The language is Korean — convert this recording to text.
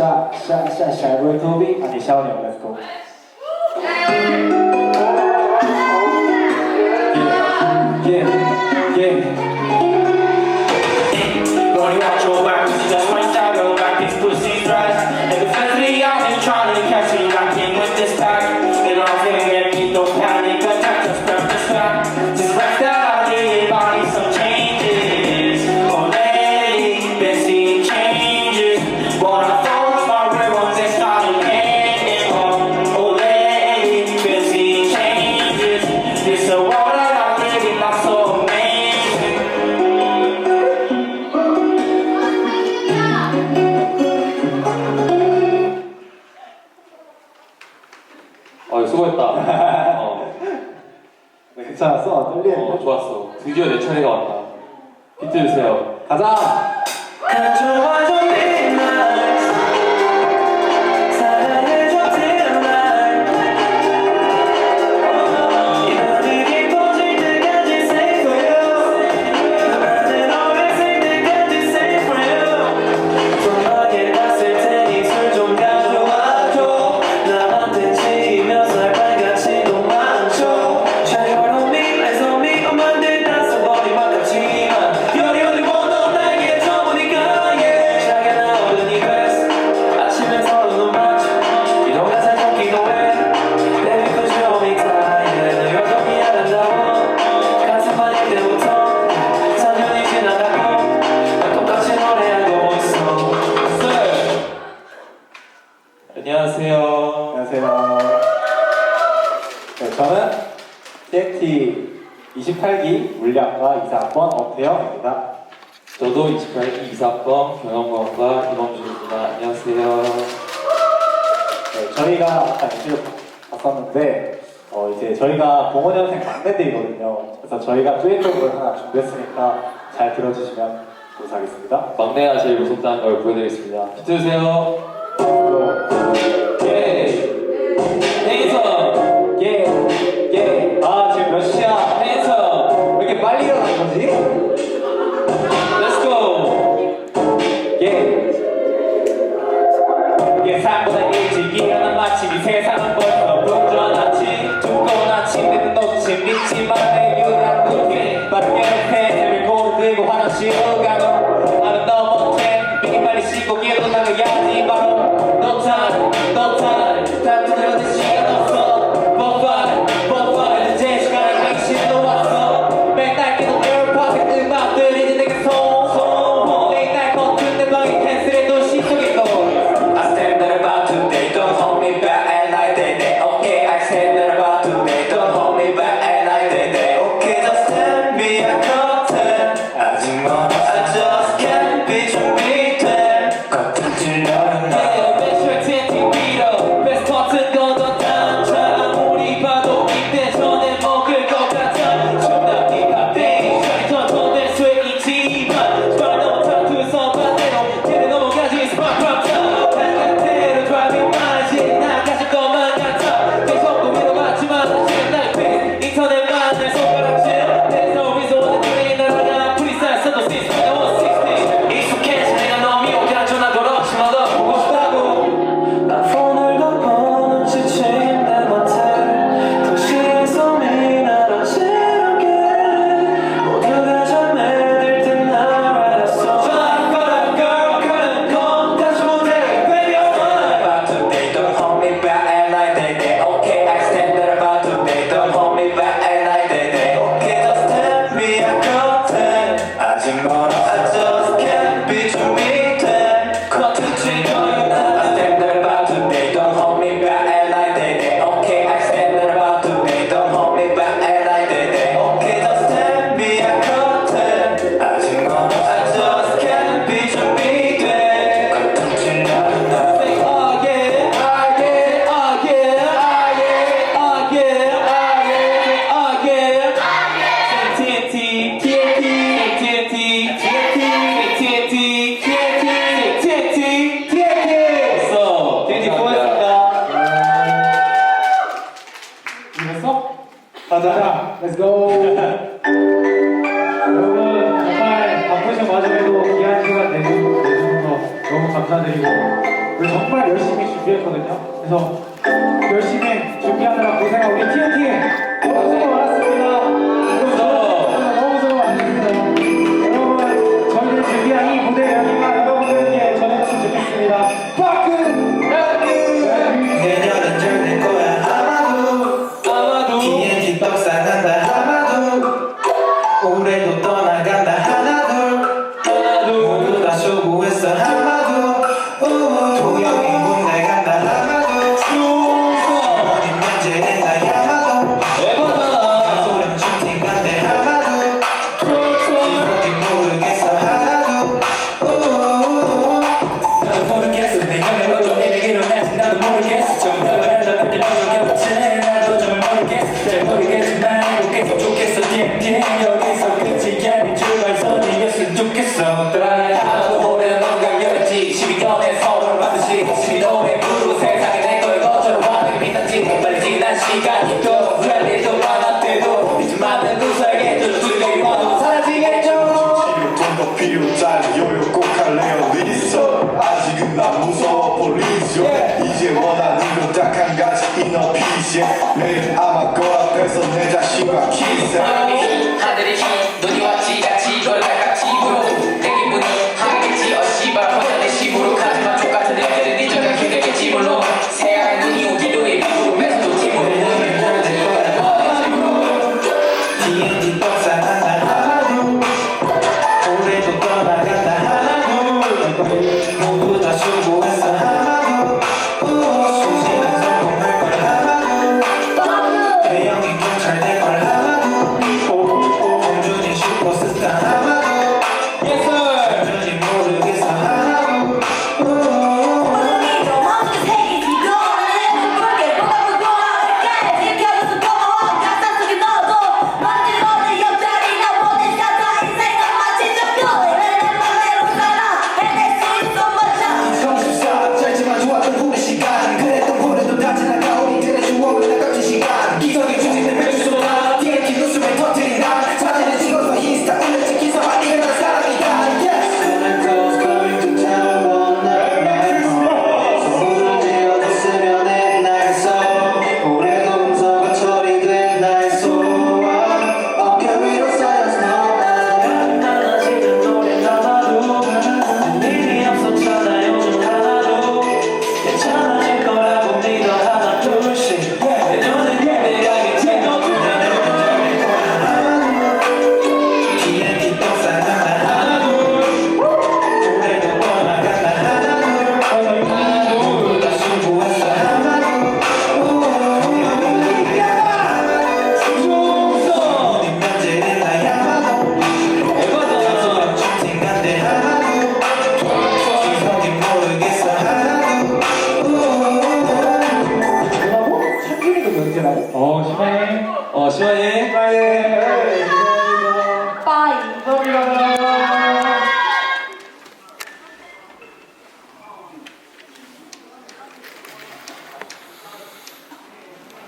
Sha Sha Sha Sha Kobe and Michelle Leonescu. 자, 써, 떨리 어, 좋았어. 드디어 내 차례가 왔다. 비트 주세요. 가자! 저는 TFT 28기 물량과 이사학번 업태영입니다. 저도 28기 이사학번 경영과학과 임원준입니다. 안녕하세요. 네, 저희가 아까 인터뷰 봤었는데 어, 이제 저희가 봉원연생 막내들이거든요. 그래서 저희가 듀엣곡을 하나 준비했으니까 잘 들어주시면 감사하겠습니다. 막내가 제일 무섭다는 걸 보여드리겠습니다. 비트주세요. Lord. 자, 자, let's go. 여러분 정말 바쁘신 와중에도 귀한 시간 내주셔서 너무 감사드리고 정말 열심히 준비했거든요. 그래서 DMD 여기서 끝이 아닌 출발선이었으면 좋겠어. 하나도 오래는 건강이었지 12년의 서로를 반드시 12년의 구로 세상에 내 거에 거처럼 반응이 빛났지 빨리 지난 시간이 또 후회할 일도 많았대도. 않는 누수에게 또 두려움이 와도 사라지겠죠. 돈도 필요짤 요요 꼭 할래요. 리서 아직은 난 무서워. 폴리죠 이제 원하는 건딱한 가지. 이너 피시 내일 아마 키스 하늘의 힘 눈이 왔지 같이 이걸 갈까 집으로 내 기분이 하겠지 어 씨발 혼자 내 심으로 가지만 족같은 애들은 잊어가 힘들겠지 물론 새하얀 눈이 오기로 해 미국으로 메서도 팀으로 내년은 잘될 거 Yeah.